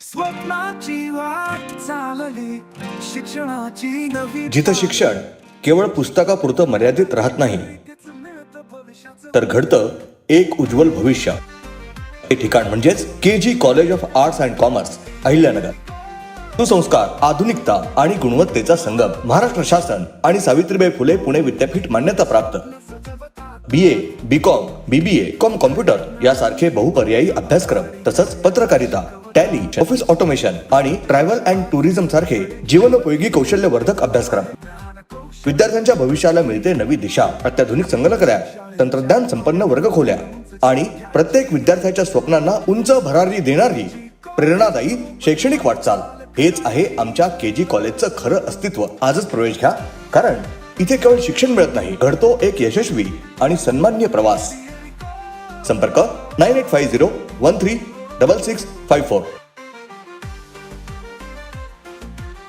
स्वप्नाची वाट चालली शिक्षणाची नवी जिथं शिक्षण केवळ पुस्तकापुरतं मर्यादित राहत नाही तर घडतं एक उज्ज्वल भविष्य. हे ठिकाण म्हणजेच K G college of arts and commerce Ahilyanagar. सुसंस्कार आधुनिकता आणि गुणवत्तेचा संगम महाराष्ट्र शासन आणि सावित्रीबाई फुले पुणे विद्यापीठ मान्यता प्राप्त. B A B com B B A com computer यासारखे बहुपर्यायी अभ्यासक्रम तसंच पत्रकारिता टॅली ऑफिस ऑटोमेशन आणि ट्रॅव्हल अँड टुरिझम सारखे जीवनोपयोगी कौशल्यवर्धक अभ्यासक्रम. विद्यार्थ्यांच्या भविष्याला मिळते नवी दिशा अत्याधुनिक संगणक तंत्रज्ञान संपन्न वर्ग खोल्या आणि प्रत्येक विद्यार्थ्याच्या स्वप्नांना उंच भरारी देणारी प्रेरणादायी शैक्षणिक वाटचाल. हेच आहे आमच्या के जी कॉलेजचं खरं अस्तित्व. आजच प्रवेश घ्या कारण इथे केवळ शिक्षण मिळत नाही घडतो एक यशस्वी आणि सन्मान्य प्रवास. संपर्क nine eight five zero one three double six five four